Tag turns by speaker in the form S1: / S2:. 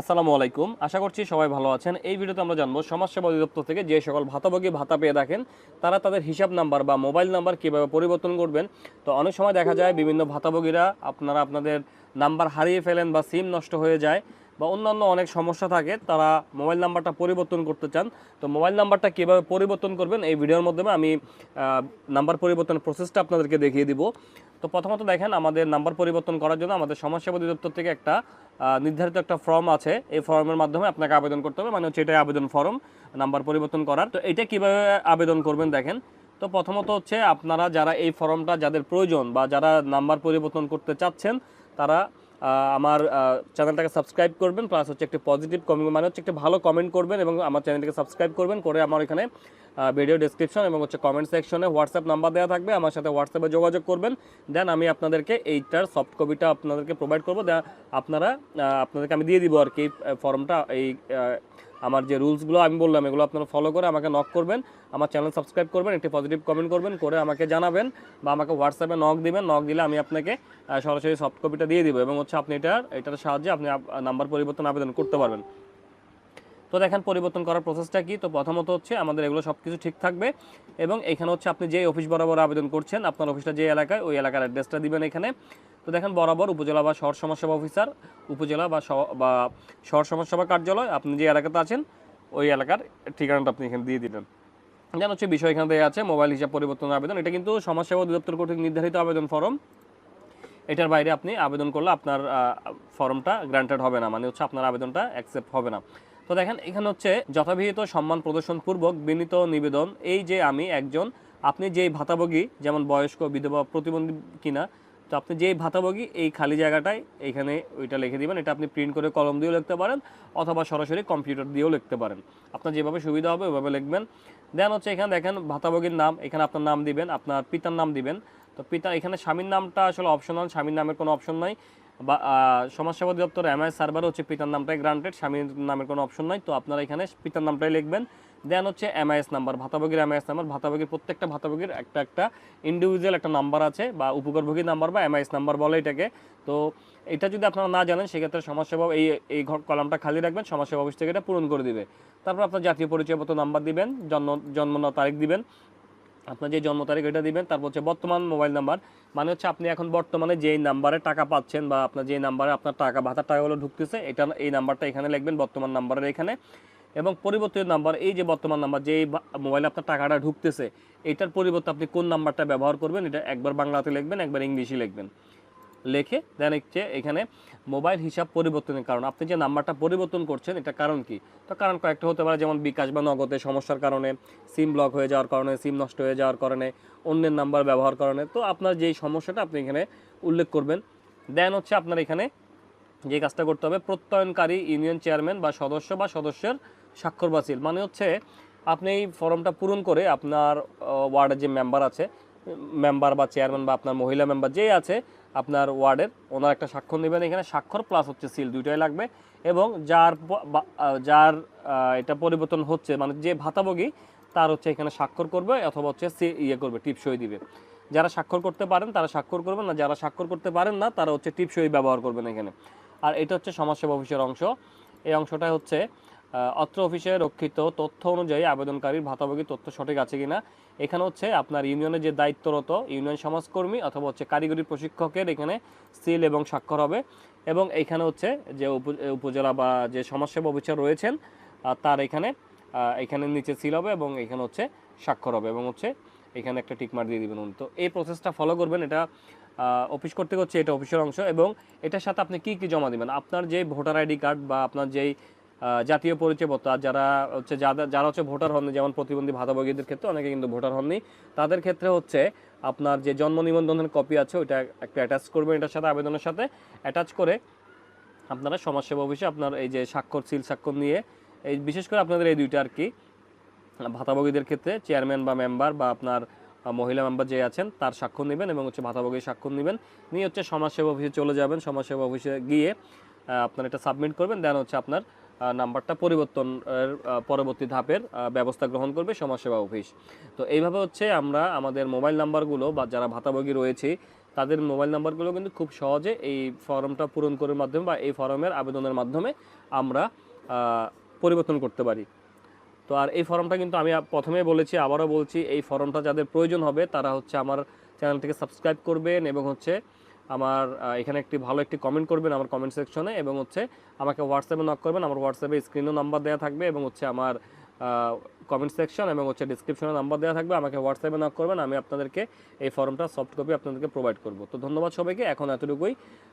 S1: আসসালামু আলাইকুম। আশা করছি সবাই ভালো আছেন। এই ভিডিওতে আমরা জানব, সমাজসেবা অধিদপ্তর থেকে যে সকল ভাতাভোগী ভাতা পেয়ে থাকেন, তারা তাদের হিসাব নাম্বার বা মোবাইল নাম্বার কীভাবে পরিবর্তন করবেন? তো অনেক সময় দেখা যায় বিভিন্ন ভাতাভোগীরা আপনারা আপনাদের নাম্বার হারিয়ে ফেলেন বা সিম নষ্ট হয়ে যায় বা অন্যান্য অনেক সমস্যা থাকে, তারা মোবাইল নাম্বারটা পরিবর্তন করতে চান। তো মোবাইল নাম্বারটা কীভাবে পরিবর্তন করবেন? এই ভিডিওর মাধ্যমে আমি নাম্বার পরিবর্তনের প্রসেসটা আপনাদেরকে দেখিয়ে দিব। তো প্রথমত দেখেন, আমাদের নাম্বার পরিবর্তন করার জন্য আমাদের সমাজসেবা অধিদপ্তর থেকে একটা নির্ধারিত একটা ফর্ম আছে। এই ফর্মের মাধ্যমে আপনাকে আবেদন করতে হবে মানে হচ্ছে এটাই আবেদন ফর্ম, নাম্বার পরিবর্তন করার। তো এটা কীভাবে আবেদন করবেন দেখেন, তো প্রথমত হচ্ছে আপনারা যারা এই ফর্মটা যাদের প্রয়োজন বা যারা নাম্বার পরিবর্তন করতে চাচ্ছেন, তারা আমার চ্যানেলটাকে সাবস্ক্রাইব করবেন, প্লাস হচ্ছে একটি পজিটিভ কমেন্ট মানে হচ্ছে একটি ভালো কমেন্ট করবেন এবং আমার চ্যানেলটাকে সাবস্ক্রাইব করবেন, করে আমার এখানে ভিডিও ডেসক্রিপশন এবং হচ্ছে কমেন্ট সেকশনে হোয়াটসঅ্যাপ নাম্বার দেওয়া থাকবে। আমার সাথে হোয়াটসঅ্যাপে যোগাযোগ করবেন। দেন আমি আপনাদেরকে এইটার সফট কপিটা আপনাদেরকে প্রোভাইড করব। দেন আপনারা আপনাদেরকে আমি দিয়ে দিব আর কি ফর্মটা এই আমার যে রুলসগুলো আমি বললাম, এগুলো আপনারা ফলো করে আমাকে নক করবেন। আমার চ্যানেল সাবস্ক্রাইব করবেন, একটি পজিটিভ কমেন্ট করবেন, করে আমাকে জানাবেন বা আমাকে হোয়াটসঅ্যাপে নক দিবেন। নক দিলে আমি আপনাকে সরাসরি সফট কপিটা দিয়ে দিব এবং হচ্ছে আপনি এটার এটার সাহায্যে আপনি নাম্বার পরিবর্তন আবেদন করতে পারবেন। তো দেখেন পরিবর্তন করার প্রসেসটা কি? তো প্রথমত হচ্ছে আমাদের এগুলো সব কিছু ঠিক থাকবে এবং এখানে হচ্ছে আপনি যে অফিস বরাবর আবেদন করছেন, আপনার অফিসটা যে এলাকায়, ওই এলাকার অ্যাড্রেসটা দিবেন এখানে। তো দেখেন বরাবর উপজেলা বা শহর সমাজসেবা অফিসার উপজেলা বা বা শহর সমাজসেবা কার্যালয়, আপনি যে এলাকাতে আছেন, ওই এলাকার ঠিকানাটা আপনি এখানে দিয়ে দিলেন যেন হচ্ছে বিষয় এখানে দেওয়া আছে মোবাইল হিসাব পরিবর্তন আবেদন। এটা কিন্তু সমাজসেবা অধিদপ্তর কর্তৃক নির্ধারিত আবেদন ফর্ম। এটার বাইরে আপনি আবেদন করলে আপনার ফর্মটা গ্রান্টেড হবে না মানে হচ্ছে আপনার আবেদনটা অ্যাকসেপ্ট হবে না। তো দেখেন, এখানে হচ্ছে যথাবিহিত সম্মান প্রদর্শন পূর্বক বিনীত নিবেদন, এই যে আমি একজন, আপনি যেই ভাতাভোগী, যেমন বয়স্ক, বিধবা, প্রতিবন্ধী কিনা, তো আপনি যেই ভাতাভোগী, এই খালি জায়গাটায় এইখানে ওইটা লিখে দিবেন। এটা আপনি প্রিন্ট করে কলম দিয়েও লিখতে পারেন, অথবা সরাসরি কম্পিউটার দিয়েও লিখতে পারেন। আপনার যেভাবে সুবিধা হবে, ওইভাবে লিখবেন। দেন হচ্ছে এখানে দেখেন, ভাতাভোগীর নাম, এখানে আপনার নাম দিবেন, আপনার পিতার নাম দিবেন। তো পিতা, এখানে স্বামীর নামটা আসলে অপশনাল স্বামীর নামের কোনো অপশন নাই। বা সমাজসেবা দপ্তর এমআই সার্ভার হচ্ছে পিতার নামটাই গ্রান্টেড, স্বামীর নামের কোনো অপশন নাই। তো আপনারা এখানে পিতার নামটাই লিখবেন। দেন হচ্ছে এমআইএস নাম্বার, ভাতাভোগীর এমআইএস নাম্বার। ভাতাভোগীর প্রত্যেকটা ভাতাভোগীর একটা একটা ইন্ডিভিজুয়াল একটা নাম্বার আছে বা উপকারভোগী নাম্বার বা এমআইএস নাম্বার বলে এটাকে। তো এটা যদি আপনারা না জানেন, সেক্ষেত্রে সমাজসেবা এই এই কলামটা খালি রাখবেন, সমাজসেবা অফিস থেকে এটা পূরণ করে দিবে। তারপর আপনার জাতীয় পরিচয়পত্র নাম্বার দিবেন, জন্ম জন্ম তারিখ দিবেন। আপনার যে জন্ম তারিখ এটা দিবেন, তারপর হচ্ছে বর্তমান মোবাইল নাম্বার। মানে হচ্ছে আপনি এখন বর্তমানে যেই নাম্বারে টাকা পাচ্ছেন বা আপনার যেই নাম্বারে আপনার টাকা, ভাতার টাকাগুলো ঢুকতেছে, এটা এই নাম্বারটা এখানে লিখবেন, বর্তমান নাম্বারের এখানে। এবং পরিবর্তিত নাম্বার, এই যে বর্তমান নাম্বার, যেই মোবাইলে আপনার টাকাটা ঢুকতেছে, এটার পরিবর্তে আপনি কোন নাম্বারটা ব্যবহার করবেন, এটা একবার বাংলাতে লিখবেন, একবার ইংলিশে লিখবেন। লেখে দেন হচ্ছে এখানে মোবাইল হিসাব পরিবর্তনের কারণ। আপনি যে নাম্বারটা পরিবর্তন করছেন, এটা কারণ কি? তো কারণ কয়েকটা হতে পারে, যেমন বিকাশ বা নগদে সমস্যার কারণে সিম ব্লক হয়ে যাওয়ার কারণে সিম নষ্ট হয়ে যাওয়ার কারণে, অন্যের নাম্বার ব্যবহার কারণে। তো আপনার যেই সমস্যাটা, আপনি এখানে উল্লেখ করবেন। দেন হচ্ছে আপনার এখানে যে কাজটা করতে হবে, প্রত্যয়নকারী ইউনিয়ন চেয়ারম্যান বা সদস্য বা সদস্যের স্বাক্ষর বাতিল মানে হচ্ছে, আপনি এই ফর্মটা পূরণ করে আপনার ওয়ার্ডের যে মেম্বার আছে মেম্বার বা চেয়ারম্যান বা আপনার মহিলা মেম্বার যেই আছে, আপনার ওয়ার্ডের, ওনার একটা স্বাক্ষর নেবেন। এখানে স্বাক্ষর প্লাস হচ্ছে সিল দুইটাই লাগবে এবং যার যার এটা পরিবর্তন হচ্ছে মানে যে ভাতাভোগী, তার হচ্ছে এখানে স্বাক্ষর করবে অথবা হচ্ছে সে ইয়ে করবে, টিপসই দিবে। যারা স্বাক্ষর করতে পারেন, তারা স্বাক্ষর করবেন না, যারা স্বাক্ষর করতে পারেন না, তারা হচ্ছে টিপসই ব্যবহার করবেন এখানে। আর এটা হচ্ছে সমাজসেবা অফিসের অংশ। এই অংশটা হচ্ছে অত্র অফিসে রক্ষিত তথ্য অনুযায়ী আবেদনকারীর ভাতাভোগী তথ্য সঠিক আছে কিনা? এখানে হচ্ছে আপনার ইউনিয়নের যে দায়িত্বরত ইউনিয়ন সমাজকর্মী অথবা হচ্ছে কারিগরি প্রশিক্ষকের এখানে সিল এবং স্বাক্ষর হবে। এবং এখানে হচ্ছে যে উপ- উপজেলা বা যে সমাজসেবা অফিসার রয়েছেন তার এখানে এখানে নিচে সিল হবে এবং এখানে হচ্ছে স্বাক্ষর হবে এবং হচ্ছে এখানে একটা টিকমার দিয়ে দিবেন উনি। তো এই প্রসেসটা ফলো করবেন, এটা অফিস করতে হচ্ছে এটা অফিসের অংশ এবং এটার সাথে আপনি কি কি জমা দিবেন? আপনার যে ভোটার আইডি কার্ড বা আপনার যেই জাতীয় পরিচয়পত্র। আর যারা হচ্ছে, যারা যারা হচ্ছে ভোটার হননি, যেমন প্রতিবন্ধী ভাতাভোগীদের ক্ষেত্রে অনেকে কিন্তু ভোটার হননি, তাদের ক্ষেত্রে হচ্ছে আপনার যে জন্ম নিবন্ধনের কপি আছে, ওইটা একটা অ্যাটাচ করবেন এটার সাথে, আবেদনের সাথে। অ্যাটাচ করে আপনারা সমাজসেবা অফিসে আপনার এই যে স্বাক্ষর, সিল স্বাক্ষর নিয়ে, এই বিশেষ করে আপনাদের এই দুইটা আর কি ভাতাভোগীদের ক্ষেত্রে চেয়ারম্যান বা মেম্বার বা আপনার মহিলা মেম্বার যে আছেন, তার স্বাক্ষর নেবেন এবং হচ্ছে ভাতাভোগীর স্বাক্ষর নেবেন। নিয়ে হচ্ছে সমাজসেবা অফিসে চলে যাবেন, সমাজসেবা অফিসে গিয়ে আপনার এটা সাবমিট করবেন, দেন হচ্ছে আপনার নাম্বারটা পরিবর্তনের আহ, পরবর্তী ধাপের ব্যবস্থা গ্রহণ করবে সমাজসেবা অফিস। তো এইভাবে হচ্ছে আমরা আমাদের মোবাইল নাম্বারগুলো বা যারা ভাতাভোগী রয়েছে তাদের মোবাইল নাম্বারগুলো কিন্তু খুব সহজে এই ফর্মটা পূরণ করার মাধ্যমে বা এই ফর্মের আবেদনের মাধ্যমে আমরা পরিবর্তন করতে পারি। তো আর এই ফর্মটা কিন্তু আমি প্রথমেই বলেছি আবারও বলছি এই ফর্মটা যাদের প্রয়োজন হবে তারা হচ্ছে আমার চ্যানেলটিকে সাবস্ক্রাইব করবেন এবং হচ্ছে আমার এখানে একটি ভালো একটি কমেন্ট করবেন আমার কমেন্ট সেকশনে এবং হচ্ছে আমাকে হোয়াটসঅ্যাপে নক করবেন। আমার হোয়াটসঅ্যাপে স্ক্রিনও নাম্বার দেওয়া থাকবে এবং হচ্ছে আমার কমেন্ট সেকশন এবং হচ্ছে ডিসক্রিপশনে নাম্বার দেওয়া থাকবে। আমাকে হোয়াটসঅ্যাপে নক করবেন। আমি আপনাদেরকে এই ফর্মটা সফট কপি আপনাদেরকে প্রোভাইড করব। তো ধন্যবাদ সবাইকে। এখন এতটুকুই।